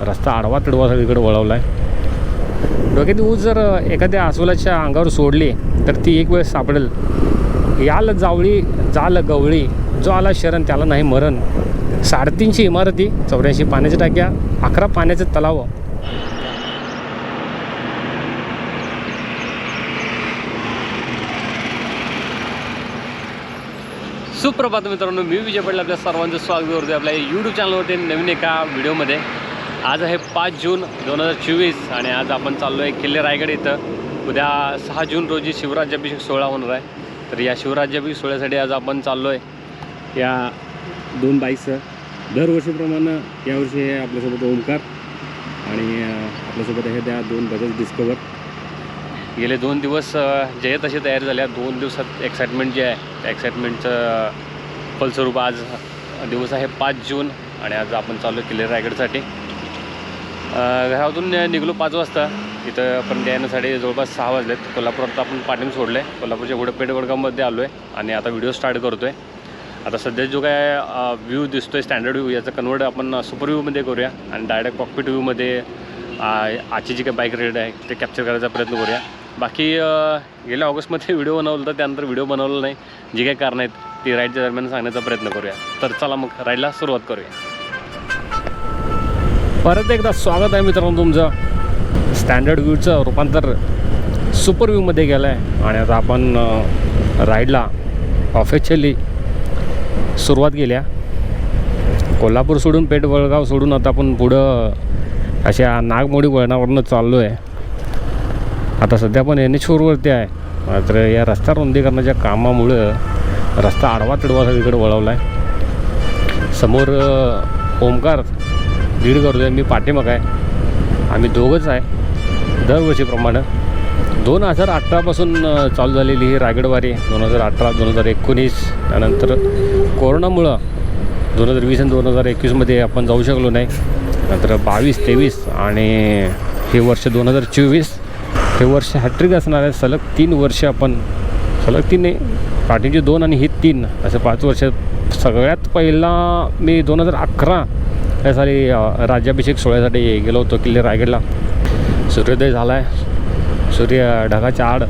रस्ता आडवा तिडवा सगळीकडे वळवला आहे डोक्यात ऊस जर एखाद्या अस्वलाच्या अंगावर सोडली तर ती एक वेळ सापडेल. याल जावळी जाल गवळी जो आला शरण त्याला नाही मरण. साडेतीनशे इमारती चौऱ्याऐंशी पाण्याच्या टाक्या अकरा पाण्याचे तलाव. सुप्रभात मित्रांनो मी विजय पडला आपल्या सर्वांचं स्वागत करतो आपल्या यूट्यूब चॅनलवरती नवीन एका व्हिडिओमध्ये आज आहे पाच जून दोन हजार चोवीस आणि आज आपण चाललो आहे किल्ले रायगड इथं. उद्या सहा जून रोजी शिवराज्याभिषेक सोहळा होणार आहे. तर या शिवराज्याभिषेक सोहळ्यासाठी आज आपण चाललो आहे या दोन बाईकचं दरवर्षीप्रमाणे यावर्षी हे आपल्यासोबत ओंकार आणि आपल्यासोबत आहे त्या दोन बजाज डिस्कवर. गेले दोन दिवस जे तशी तयार झाल्या. दोन दिवसात एक्साइटमेंट जे आहे त्या एक्साइटमेंटचं फलस्वरूप आज दिवस आहे पाच जून आणि आज आपण चाललो किल्ले रायगडसाठी. घरातून निघलो पाच वाजता. इथं पण येण्यासाठी जवळपास सहा वाजलेत. कोल्हापुरात आपण पाठीम सोडलं आहे कोल्हापूरच्या गुडपेठ वडगावमध्ये आलो आहे आणि आता व्हिडिओ स्टार्ट करतो आहे आता सध्या जो काय व्ह्यू दिसतो आहे स्टँडर्ड व्ह्यू याचा कन्वर्ट आपण सुपर व्ह्यूमध्ये करूया आणि डायरेक्ट कॉकपिट व्ह्यूमध्ये आजची जी काही बाईक रेड आहे ते कॅप्चर करायचा प्रयत्न करूया. बाकी गेल्या ऑगस्टमध्ये व्हिडिओ बनवला होता त्यानंतर व्हिडिओ बनवला नाही. जी काही कारणं आहेत ती राईडच्या दरम्यान सांगण्याचा प्रयत्न करूया. तर चला मग राईडला सुरुवात करूया. परत एकदा स्वागत आहे मित्रांनो तुमचं. स्टँडर्ड व्ह्यूचं रूपांतर सुपर व्ह्यूमध्ये गेलं आहे आणि आता आपण राईडला ऑफिशियली सुरुवात केल्या कोल्हापूर सोडून पेठ वळगाव सोडून आता आपण पुढं अशा नागमोडी वळणावरनं चाललो आहे आता सध्या पण एन एच फोरवरती आहे. मात्र या रस्ता रुंदीकरणाच्या कामामुळं रस्ता आडवा तिडवा सगळीकडे वळवला आहे समोर ओमकार दीड करतो आहे मी पाठीमाग आहे. आम्ही दोघंच आहे दरवर्षीप्रमाणे. दोन हजार अठरापासून चालू झालेली ही रायगडवारी दोन हजार अठरा दोन हजार एकोणीस त्यानंतर कोरोनामुळं दोन हजार वीस आणि दोन हजार एकवीसमध्ये आपण जाऊ शकलो नाही. नंतर बावीस तेवीस आणि हे वर्ष दोन हजार चोवीस हे वर्ष हॅट्रिक असणार आहे. सलग तीन वर्ष आपण सलग तीन नाही पाठीची दोन आणि ही तीन असं पाच वर्ष. सगळ्यात पहिला मी दोन हजार अकरा त्यासाठी साली राज्याभिषेक सोहळ्यासाठी गेलो होतो किल्ले रायगडला. सूर्योदय झाला आहे सूर्य ढगाच्या आड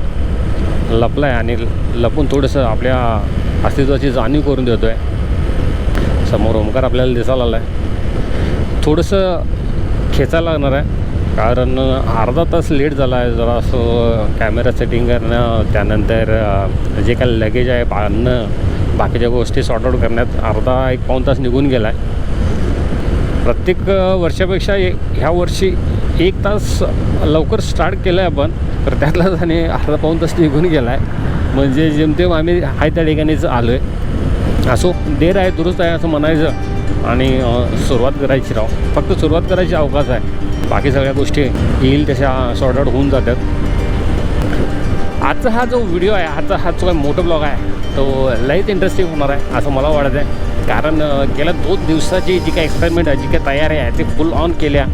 लपला आहे आणि लपून थोडंसं आपल्या अस्तित्वाची जाणीव करून देतो आहे समोर ओमकार आपल्याला दिसायला आला आहे थोडंसं खेचायला लागणार आहे. कारण अर्धा तास लेट झाला आहे जरा असं कॅमेरा सेटिंग करणं त्यानंतर जे काही लगेज आहे बांधणं बाकीच्या गोष्टी सॉर्ट आउट करण्यात अर्धा एक पाऊण तास निघून गेला आहे प्रत्येक वर्षापेक्षा ह्या वर्षी एक तास लवकर स्टार्ट केलं आहे आपण तर त्यातला त्याने अर्धा पाऊण तास निघून गेला आहे म्हणजे जेमतेम आम्ही आहे त्या ठिकाणीच आलो आहे असो देर आहे दुरुस्त आहे असं म्हणायचं. आणि सुरुवात करायची राव. फक्त सुरुवात करायची अवकाश आहे. बाकी सगळ्या गोष्टी येईल तशा सॉर्ट आउट होऊन जातात. आजचा हा जो व्हिडिओ आहे आजचा हा जो काही मोठं ब्लॉग आहे तो लईच इंटरेस्टिंग होणार आहे असं मला वाटत आहे कारण गेल्या दोन दिवसाची जी काही एक्साइटमेंट आहे जी काही तयारी आहे ती फुल ऑन केल्या.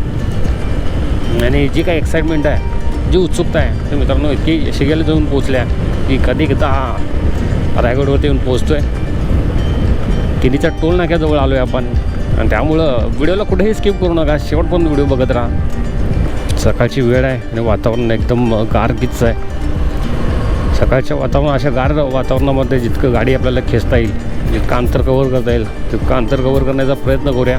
आणि जी काही एक्साइटमेंट आहे जी उत्सुकता आहे ते मित्रांनो इतकी शिगेला जाऊन पोचल्या की कधी एकदा हा रायगडवरती येऊन पोचतो आहे किनीच्या टोल नाक्याजवळ आलो आहे आपण. आणि त्यामुळं व्हिडिओला कुठेही स्किप करू नका. शेवटपर्यंत व्हिडिओ बघत राहा. सकाळची वेळ आहे आणि वातावरण एकदम गारगीच आहे. सकाळच्या वातावरण अशा गार वातावरणामध्ये जितकं गाडी आपल्याला खेचता येईल जे कांतर कवर करता येईल. ते कांतर कवर करण्याचा प्रयत्न करूया.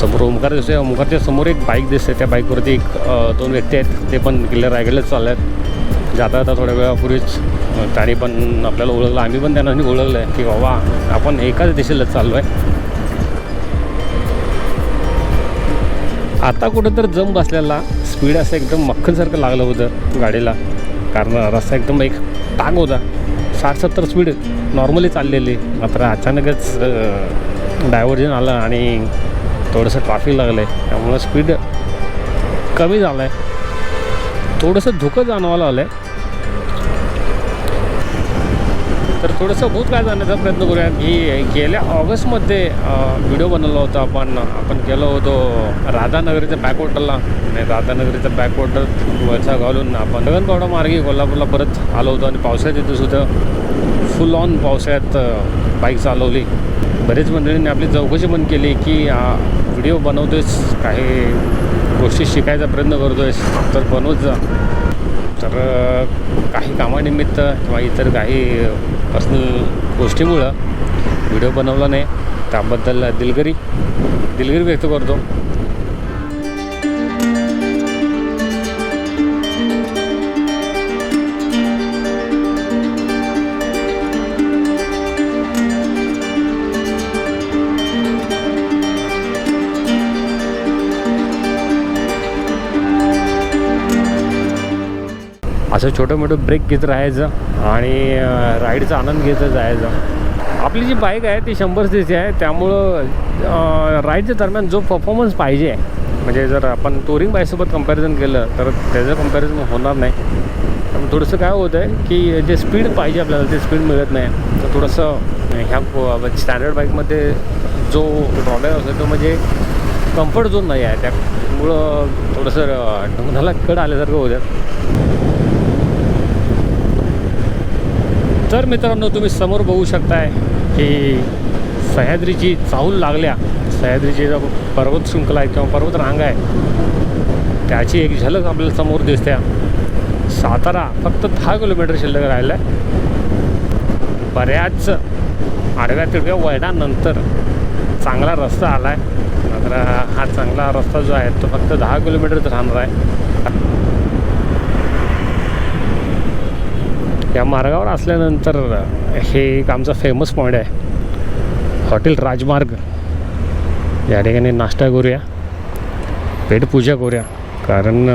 समोर ओमकार दिसतोय. ओमकारच्या समोर एक बाईक दिसते त्या बाईकवरती एक दोन व्यक्ती आहेत. ते पण किल्ले रायगडलाच चालले आहेत जाता जाता थोड्या वेळापूर्वीच त्याने त्यांनी पण आपल्याला ओळखलं. आम्ही पण त्यांना ओळखलं आहे की बाबा आपण एकाच दिशेला चाललो आहे आता कुठं तर जम बसलेला स्पीड असं एकदम मक्खनसारखं लागलं होतं गाडीला. कारण रस्ता एकदम एक ताग होता. साठ सत्तर स्पीड नॉर्मली चाललेली. मात्र अचानकच डायव्हर्जन आलं आणि थोडंसं ट्रॅफिक लागलं आहे त्यामुळं स्पीड कमी झालं आहे थोडंसं धुकं जाणवायला आलं आहे तर थोडंसं भूत काय जाण्याचा प्रयत्न करूया. की गेल्या ऑगस्टमध्ये व्हिडिओ बनवला होता आपण. आपण गेलो होतो राधानगरीच्या बॅकवॉटरला आणि राधानगरीच्या बॅकवॉटर वरचा घालून आपण गगनबावडा मार्गे कोल्हापूरला परत आलो होतो आणि पावसाळ्यात तिथं होतं फुल ऑन पावसाळ्यात बाईक चालवली. बरेच मंडळींनी आपली चौकशी पण केली की व्हिडिओ बनवतोयस काही गोष्टी शिकायचा प्रयत्न करतोयस तर बनवत जा. तर काही कामानिमित्त किंवा इतर काही पर्सनल गोष्टीमुळं व्हिडिओ बनवला नाही. त्याबद्दल दिलगिरी दिलगिरी व्यक्त करतो. असं छोटं मोठं ब्रेक घेत राहायचं आणि राईडचा आनंद घेत जायचं. आपली जी बाईक आहे ती शंभर सी सी आहे. त्यामुळं राईडच्या दरम्यान जो परफॉर्मन्स पाहिजे म्हणजे जर आपण टुरिंग बाईकसोबत कंपॅरिझन केलं तर त्याचं कंपॅरिझन होणार नाही. पण थोडंसं काय होतं आहे की जे स्पीड पाहिजे आपल्याला ते स्पीड मिळत नाही. तर थोडंसं ह्या स्टँडर्ड बाईकमध्ये जो ड्रॉबॅक असतो तो म्हणजे कम्फर्ट झोन नाही आहे. त्यामुळं थोडंसं ढोंगणाला कड आल्यासारखं होतं तर मित्रांनो तुम्ही समोर बघू शकताय की सह्याद्रीची चाहूल लागल्या. सह्याद्रीची जो पर्वत शृंखला आहे किंवा पर्वत रांग आहे त्याची एक झलक आपल्याला समोर दिसते सातारा फक्त दहा किलोमीटर शिल्लक राहिलं आहे बऱ्याच आडव्या तिडव्या वळणानंतर चांगला रस्ता आला आहे मात्र हा चांगला रस्ता जो आहे तो फक्त दहा किलोमीटरच राहणार आहे. या मार्गावर असल्यानंतर हे एक आमचा फेमस पॉईंट आहे. हॉटेल राजमार्ग. या ठिकाणी नाश्ता करूया. पेटपूजा करूया. कारण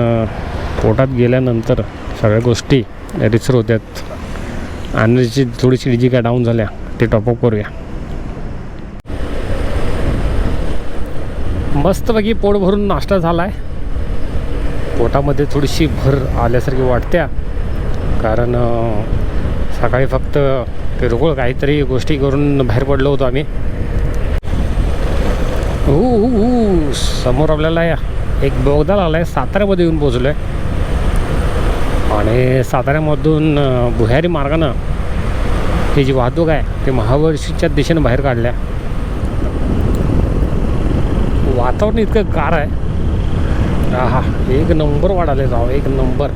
पोटात गेल्यानंतर सगळ्या गोष्टी रिसर होत्यात. आणि थोडीशी जी काय डाऊन झाल्या ते टॉपअप करूया. मस्तपैकी पोट भरून नाश्ता झाला आहे पोटामध्ये थोडीशी भर आल्यासारखी वाटत्या. कारण सकाळी फक्त किरकोळ काहीतरी गोष्टी करून बाहेर पडलो होतो आम्ही. हो समोर आपल्याला या एक बोगदा आला आहे साताऱ्यामध्ये येऊन पोचलो आहे आणि साताऱ्यामधून भुयारी मार्गानं ही जी वाहतूक आहे ती महावर्षीच्या दिशेनं बाहेर काढल्या. वातावरण इतकं गार आहे. हा एक नंबर वाढाले जाव एक नंबर.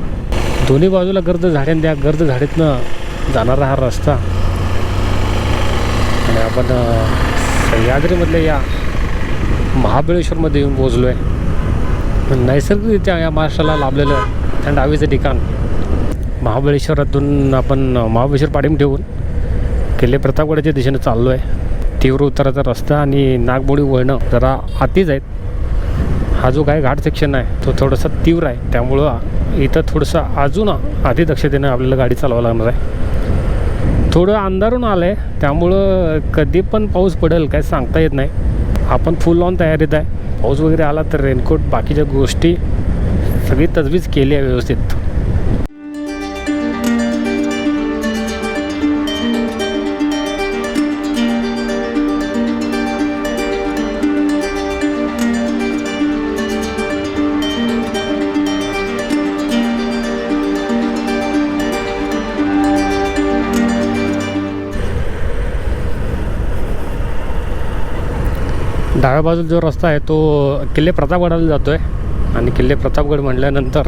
दोन्ही बाजूला गर्द झाडे त्या गर्द झाडीतनं जाणारा हा रस्ता. आणि आपण सह्याद्रीमधल्या या महाबळेश्वरमध्ये येऊन पोचलो आहे नैसर्गिकरित्या या महाराष्ट्राला लाभलेलं थंड हवेचं ठिकाण महाबळेश्वरातून आपण महाबळेश्वर पाडीम ठेवून किल्ले प्रतापगडाच्या दिशेने चाललो आहे तीव्र उताराचा रस्ता आणि नागमोडी वळणं जरा आतीच आहेत. हा जो काय घाट सेक्शन आहे तो थोडासा तीव्र आहे. त्यामुळं इथं थोडंसं अजून आधी दक्षतेनं आपल्याला गाडी चालवावं लागणार आहे. थोडं अंधारून आलं आहे त्यामुळं कधी पण पाऊस पडेल काय सांगता येत नाही. आपण फुल ऑन तयारीत आहे. पाऊस वगैरे आला तर रेनकोट बाकीच्या गोष्टी सगळी तजवीज केली आहे व्यवस्थित. डाव्या बाजूला जो रस्ता आहे तो किल्ले प्रतापगडाला जातो आहे आणि किल्ले प्रतापगड म्हटल्यानंतर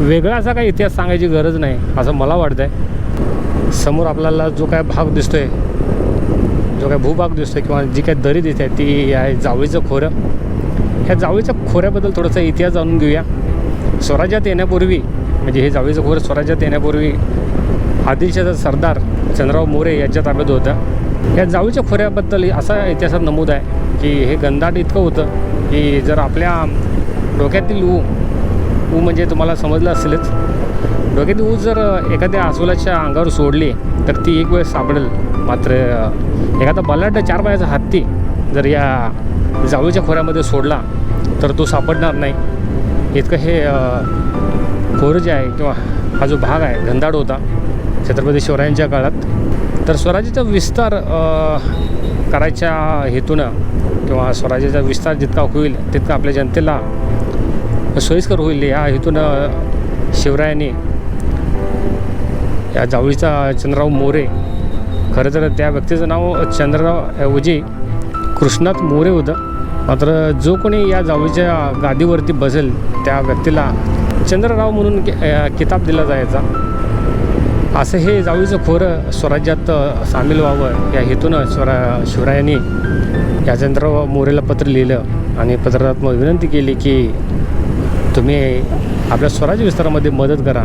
वेगळा असा काही इतिहास सांगायची गरज नाही असं मला वाटतं आहे समोर आपल्याला जो काय भाग दिसतोय जो काय भूभाग दिसतोय किंवा जी काय दरी दिसते ती आहे जावळीचं खोरं ह्या जावळीच्या खोऱ्याबद्दल थोडासा इतिहास जाणून घेऊया. स्वराज्यात येण्यापूर्वी म्हणजे हे जावळीचं खोरं स्वराज्यात येण्यापूर्वी आदिलशाचा सरदार चंद्रराव मोरे यांच्या ताब्यात होतं. या जावळीच्या खोऱ्याबद्दल असा इतिहासात नमूद आहे की हे गंधाट इतकं होतं की जर आपल्या डोक्यातील ऊ ऊ म्हणजे तुम्हाला समजलं असेलच. डोक्यातील ऊ जर एखाद्या आसोलाच्या अंगावर सोडली तर ती एक वेळ सापडेल. मात्र एखादा बलाढ्य चार पायाचा हत्ती जर या जावळीच्या खोऱ्यामध्ये सोडला तर तो सापडणार नाही. इतकं हे खोरं जे आहे किंवा हा जो भाग आहे घनदाट होता छत्रपती शिवरायांच्या काळात तर स्वराज्याचा विस्तार करायच्या हेतूनं किंवा स्वराज्याचा विस्तार जितका होईल तितका आपल्या जनतेला सोयीस्कर होईल. या हेतूनं शिवरायांनी या जावळीचा चंद्रराव मोरे खरं तर त्या व्यक्तीचं नाव चंद्रराव ऐवजी कृष्णात मोरे होतं. मात्र जो कोणी या जावळीच्या गादीवरती बसेल त्या व्यक्तीला चंद्रराव म्हणून कि- किताब दिला जायचा. असं हे जावळीचं खोरं स्वराज्यात सामील व्हावं. या हेतूनं स्वरा शिवरायांनी या चंद्रराव मोरेला पत्र लिहिलं आणि पत्रात मग विनंती केली की तुम्ही आपल्या स्वराज्य विस्तारामध्ये मदत करा.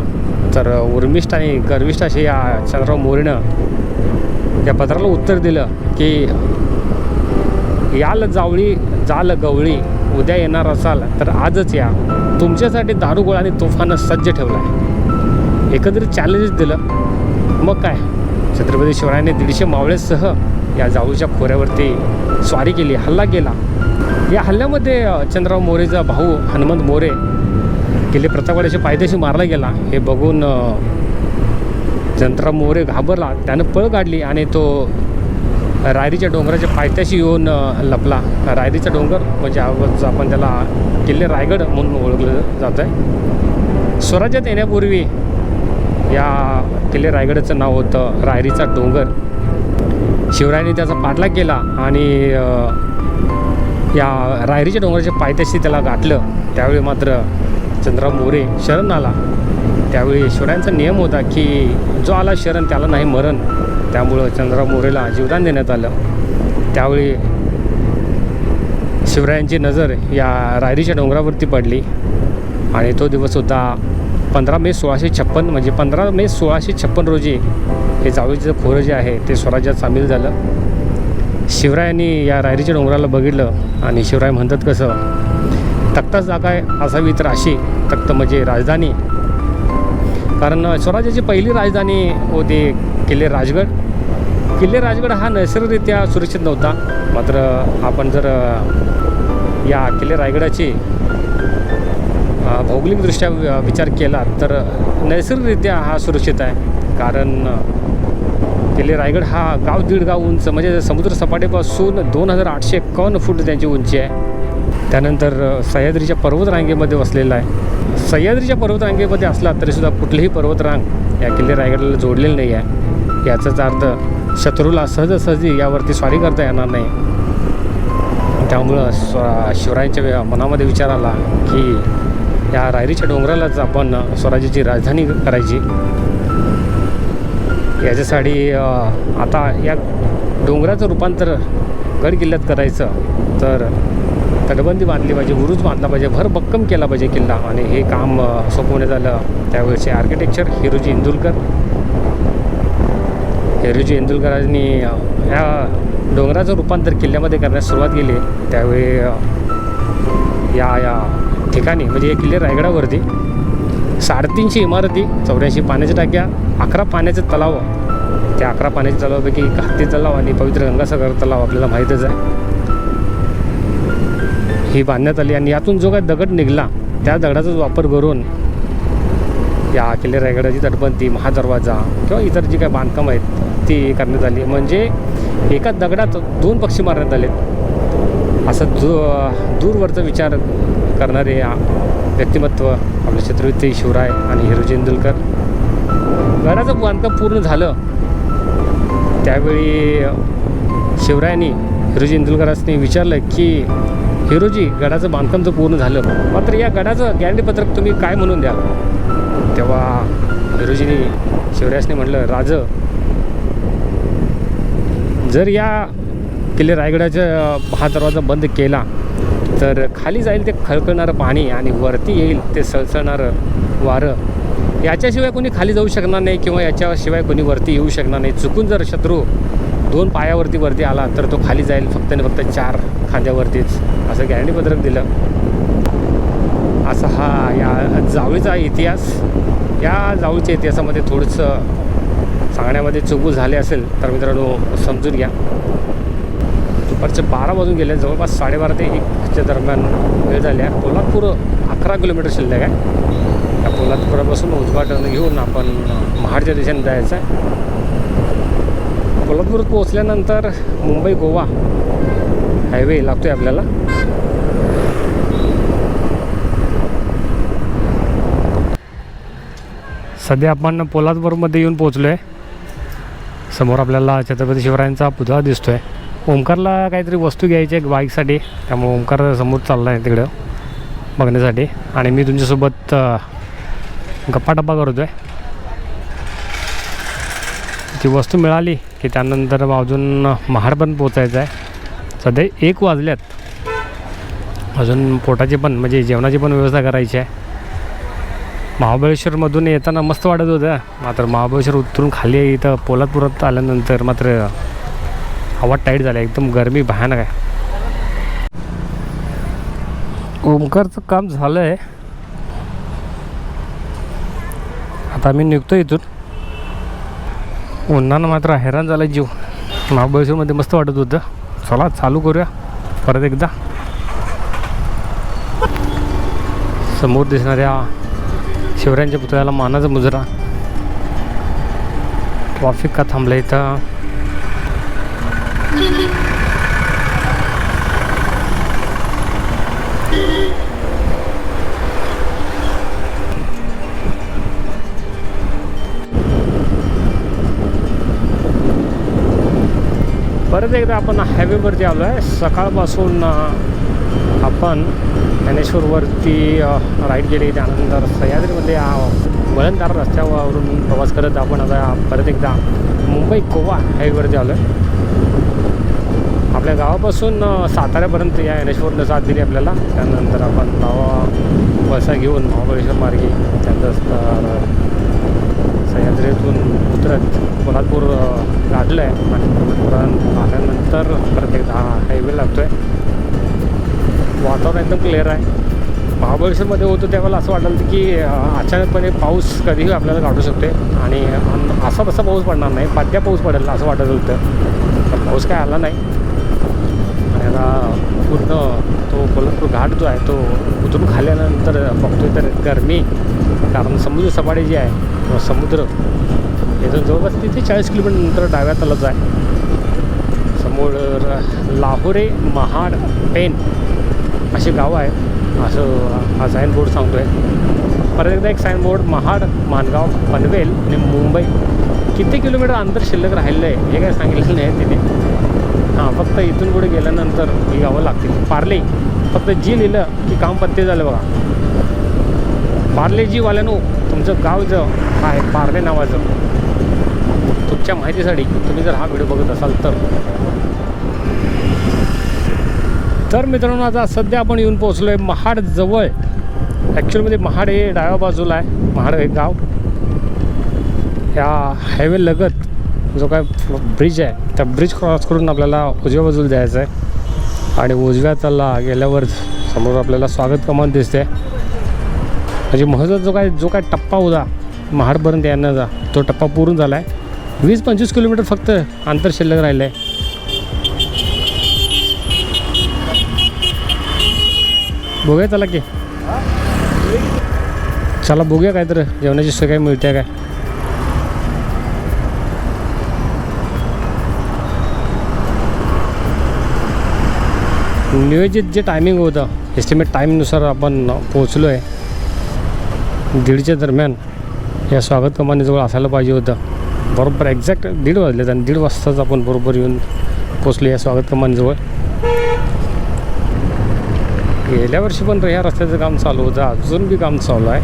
तर उर्मिष्ठ आणि गर्विष्ठ असे या चंद्रराव मोरेनं या पत्राला उत्तर दिलं की याल जावळी जाल गवळी उद्या येणार असाल तर आजच या. तुमच्यासाठी दारुगोळा आणि तोफानं सज्ज ठेवला आहे. एकंदरीत चॅलेंज दिलं. मग काय? छत्रपती शिवरायाने दीडशे मावळेसह या जाऊच्या खोऱ्यावरती स्वारी केली हल्ला केला. या हल्ल्यामध्ये चंद्रराव मोरेचा भाऊ हनुमंत मोरे किल्ले प्रतापगडाच्या पायथ्याशी मारला गेला. हे बघून चंद्रराव मोरे घाबरला. त्यानं पळ काढली आणि तो रायरीच्या डोंगराच्या पायथ्याशी येऊन लपला. रायरीचा डोंगर म्हणजे आवाज आपण त्याला किल्ले रायगड म्हणून ओळखलं जातं आहे स्वराज्यात येण्यापूर्वी या किल्ले रायगडाचं नाव होतं रायरीचा डोंगर. शिवरायांनी त्याचा पाठलाग केला आणि या रायरीच्या डोंगराच्या पायथ्याशी त्याला गाठलं. त्यावेळी मात्र चंद्रा मोरे शरण आला. त्यावेळी शिवरायांचा नियम होता की जो आला शरण त्याला नाही मरण. त्यामुळं चंद्रा मोरेला जीवदान देण्यात आलं. त्यावेळी शिवरायांची नजर या रायरीच्या डोंगरावरती पडली आणि तो दिवससुद्धा पंधरा मे सोळाशे छप्पन म्हणजे पंधरा मे सोळाशे छप्पन रोजी हे जावळीचं खोरं जे आहे ते स्वराज्यात सामील झालं. शिवरायांनी या रायरीच्या डोंगराला बघितलं आणि शिवराय म्हणतात कसं तख्ताच जागा आहे असावी तर अशी तख्त म्हणजे राजधानी. कारण स्वराज्याची पहिली राजधानी होती किल्ले राजगड. किल्ले राजगड हा नैसर्गिकरित्या सुरक्षित नव्हता. मात्र आपण जर या किल्ले रायगडाची भौगोलिकदृष्ट्या विचार केला तर नैसर्गिकरित्या हा सुरक्षित आहे. कारण किल्ले रायगड हा गाव दीड गाव उंच म्हणजे समुद्रसपाटीपासून दोन हजार आठशे एकावन्न फूट त्यांची उंची आहे. त्यानंतर सह्याद्रीच्या पर्वतरांगेमध्ये वसलेला आहे. सह्याद्रीच्या पर्वतरांगेमध्ये असला तरीसुद्धा कुठलीही पर्वतरांग या किल्ले रायगडला जोडलेली नाही आहे. याचाच अर्थ शत्रूला सहजासहजी यावरती स्वारी करता येणार नाही. त्यामुळं स्व शिवरायांच्या मनामध्ये विचार आला की या रायरीच्या डोंगरालाच आपण स्वराज्याची राजधानी करायची. याच्यासाठी आता या डोंगराचं रूपांतर गड किल्ल्यात करायचं तर तटबंदी बांधली पाहिजे बुरुज बांधला पाहिजे भरभक्कम केला पाहिजे किल्ला. आणि हे काम सोपवण्यात आलं. त्यावेळेचे आर्किटेक्चर हिरोजी इंदुलकर. हिरोजी इंदुलकरांनी ह्या डोंगराचं रूपांतर किल्ल्यामध्ये करण्यास सुरुवात केली. त्यावेळी या या ठिकाणी म्हणजे हे किल्ले रायगडावरती. साडेतीनशे इमारती चौऱ्याऐंशी पाण्याच्या टाक्या अकरा पाण्याचे तलाव. त्या अकरा पाण्याच्या तलावापैकी एक हत्ती तलाव आणि पवित्र गंगासागर तलाव आपल्याला माहीतच आहे. ही बांधण्यात आली आणि यातून जो काय दगड निघाला त्या दगडाचाच वापर करून या किल्ले रायगडाची तटबंदी महादरवाजा किंवा इतर जी काय बांधकाम आहेत ती करण्यात आली. म्हणजे एका दगडात दोन पक्षी मारण्यात आले असं दू दूरवरचा विचार करणारे व्यक्तिमत्व आपले छत्रपती शिवराय आणि हिरोजी इंदुलकर गडाचं बांधकाम पूर्ण झालं. त्यावेळी शिवरायांनी हिरोजी इंदुलकरांनी विचारलं की हिरोजी गडाचं बांधकाम तर पूर्ण झालं. मात्र या गडाचं गॅरंटीपत्रक तुम्ही काय म्हणून द्याल? तेव्हा हिरोजीनी शिवरायासने म्हटलं राज जर या किल्ले रायगडाचा हा दरवाजा बंद केला तर खाली जाईल ते खळखळणारं पाणी आणि वरती येईल ते सळसळणारं वारं. याच्याशिवाय कोणी खाली जाऊ शकणार नाही किंवा याच्याशिवाय कोणी वरती येऊ शकणार नाही. चुकून जर शत्रू दोन पायावरती वरती आला तर तो खाली जाईल फक्त आणि फक्त चार खांद्यावरतीच असं गॅरंटीपत्रक दिलं. असा हा या जावळीचा इतिहास. या जावळीच्या इतिहासामध्ये थोडंसं सांगण्यामध्ये चुकू झाले असेल तर मित्रांनो समजून घ्या. दुपारचे बारा वाजून गेले. जवळपास साडेबारा ते एकच्या दरम्यान वेळ झाल्या पोलादपूर अकरा किलोमीटर शिल्लक आहे. त्या पोलादपुरापासून उद्घाटन घेऊन आपण महाडच्या दिशेने जायचं आहे. पोलादपूर पोहोचल्यानंतर मुंबई गोवा हायवे लागतो आहे आपल्याला. सध्या आपण पोलादपूरमध्ये येऊन पोहोचलो आहे समोर आपल्याला छत्रपती शिवरायांचा पुतळा दिसतो आहे ओमकारला काहीतरी वस्तू घ्यायची आहे बाईकसाठी. त्यामुळे ओमकार समोर चालला आहे तिकडं बघण्यासाठी. आणि मी तुमच्यासोबत गप्पाटप्पा गप्पा टप्पा करतो आहे ती वस्तू मिळाली की त्यानंतर मग अजून पण पोचायचं आहे. सध्या एक वाजल्यात. अजून पोटाची पण म्हणजे जेवणाची पण व्यवस्था करायची आहे. महाबळेश्वरमधून येताना मस्त वाटत होतं. मात्र महाबळेश्वर उतरून खाली इथं पोलादपुरात आल्यानंतर मात्र हवा टाईट झाला एकदम गरमी भयानक आहे. ओमकारचं काम झालं आहे आता मी निघतो इथून. उन्हानं मात्र हैराण झाला जीव. महाबळेश्वरमध्ये मस्त वाटत होतं. चला चालू करूया. परत एकदा. समोर दिसणाऱ्या शिवरायांच्या पुतळ्याला मानाचा मुजरा. ट्रॉफिक का थांबलं इथं? परत एकदा आपण हायवेवरती आलो आहे सकाळपासून आपण ज्ञानेश्वरवरती राईड केली त्यानंतर सह्याद्रीमध्ये वळणदार रस्त्यावरून प्रवास करत आपण आता परत एकदा मुंबई गोवा हायवेवरती आलो आहे आपल्या गावापासून साताऱ्यापर्यंत या ज्ञानेश्वरनं साथ दिली आपल्याला. त्यानंतर आपण गावा बसा घेऊन महाबळेश्वर मार्गे त्यानंतर सह्याद्रीतून उतरत कोल्हापूर गाठलं आहे आणि कोल्हापुरात आल्यानंतर परत एकदा हा हायवे लागतो आहे वातावरण एकदम क्लिअर आहे. महाबळेश्वरमध्ये होतो त्यावेळेला असं वाटलं होतं की अचानकपणे पाऊस कधीही आपल्याला गाठू शकते आणि असा तसा पाऊस पडणार नाही. पाद्या पाऊस पडेल असं वाटत होतं. पण पाऊस काय आला नाही. आणि आता पूर्ण तो कोल्हापूर घाट जो आहे तो उतरून खाल्यानंतर बघतोय तर गरमी. कारण समुद्र सपाटी जी आहे किंवा समुद्र इथून जवळपास तिथे चाळीस किलोमीटर नंतर डाव्या तलाच आहे. समोर लाहोरे महाड पेन अशी गावं आहेत. असं हा साईन बोर्ड सांगतो आहे परत एकदा एक साईन बोर्ड महाड मानगाव पनवेल आणि मुंबई. किती किलोमीटर अंतर शिल्लक राहिलं आहे हे काय सांगितलेलं नाही तिने. हां फक्त इथून पुढे गेल्यानंतर ही गावं लागतील. पार्ले फक्त जी लिहिलं की काम पत्ते झालं बघा. पार्लेजीवाल्यानो तुमचं गाव जो आहे पार्ले नावाचं तुमच्या माहितीसाठी तुम्ही जर हा व्हिडिओ बघत असाल तर. तर मित्रांनो आता सध्या आपण येऊन पोहोचलो आहे महाड जवळ. ॲक्च्युअलमध्ये महाड हे डाव्या बाजूला आहे. महाड हे गाव. या हायवे लगत जो काय ब्रिज आहे त्या ब्रिज क्रॉस करून आपल्याला उजव्या बाजूला जायचं आहे आणि उजव्या त्याला गेल्यावर समोर आपल्याला स्वागत कमान दिसते म्हणजे महत्त्वाचा जो काय जो काय टप्पा होता महाडपर्यंत येण्याचा तो टप्पा पूर्ण झाला आहे वीस पंचवीस किलोमीटर फक्त अंतर शिल्लक राहिलं आहे बघूया चला की. चला बघूया काय तर जेवणाची सोय काय मिळते काय. नियोजित जे टायमिंग होतं एस्टिमेट टाईमनुसार आपण पोहोचलो आहे दीडच्या दरम्यान या स्वागत कमानीजवळ असायला पाहिजे होतं. बरोबर एक्झॅक्ट दीड वाजलेत आणि दीड वाजताच आपण बरोबर येऊन पोचलो या स्वागत कमानीजवळ. गेल्या वर्षी पण ह्या रस्त्याचं काम चालू होतं. अजून बी काम चालू आहे.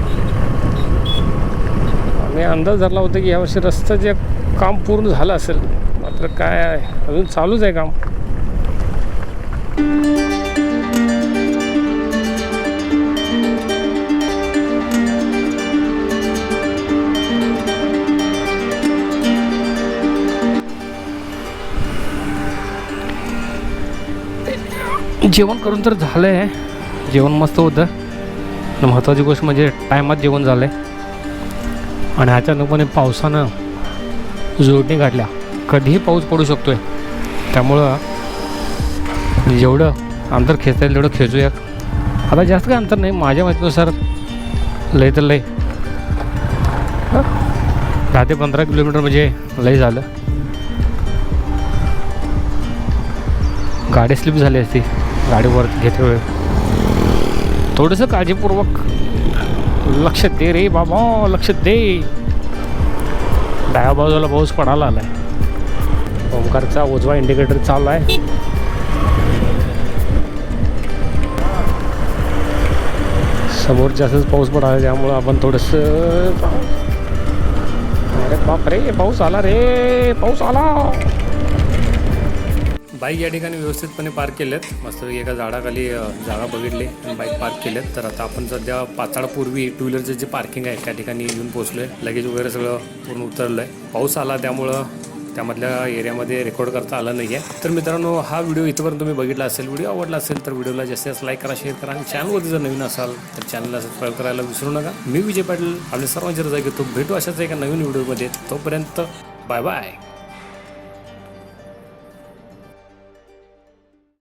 आम्ही अंदाज धरला होता की यावर्षी रस्त्याचे काम पूर्ण झालं असेल मात्र काय आहे? अजून चालूच आहे काम. जेवण करून तर झालं आहे जेवण मस्त होतं. महत्त्वाची गोष्ट म्हणजे टायमात जेवण झालं आहे आणि अचानकपणे पावसानं जोडणी काढल्या. कधीही पाऊस पडू शकतो आहे त्यामुळं जेवढं अंतर खेचता येईल तेवढं खेचूया आता जास्त काय अंतर नाही. माझ्या माहितीनुसार लय तर लय. दहा ते पंधरा किलोमीटर म्हणजे लय झालं. गाडी स्लिप झाली असती. गाडीवर घेते वेळ थोडंसं काळजीपूर्वक लक्ष दे रे बाबा लक्ष दे. डाव्या बाजूला पाऊस पडायला आलाय. ओमकारचा उजवा इंडिकेटर चालू आहे समोर जास्तच पाऊस पडाला त्यामुळं आपण थोडंसं अरे बाप रे पाऊस आला रे पाऊस आला. बाईक या ठिकाणी व्यवस्थितपणे पार्क केल्यात मस्त एका झाडाखाली जागा बघितली आणि बाईक पार्क केलेत. तर आता आपण सध्या पाचाळापूर्वी टू व्हीलरचं जे पार्किंग आहे त्या ठिकाणी येऊन पोहोचलोय. लगेज वगैरे सगळं पूर्ण उतरलं आहे पाऊस आला त्यामुळं त्यामधल्या एरियामध्ये रेकॉर्ड करता आलं नाही आहे तर मित्रांनो हा व्हिडिओ इथपर्यंत तुम्ही बघितला असेल व्हिडिओ आवडला असेल तर व्हिडिओला जास्तीत जास्त लाईक करा शेअर करा. आणि चॅनलवरती जर नवीन असाल तर चॅनलला सबस्क्राईब करायला विसरू नका. मी विजय पाटील आपल्या सर्वांची रजा घेतो भेटू अशाच एका नवीन व्हिडिओमध्ये तोपर्यंत बाय बाय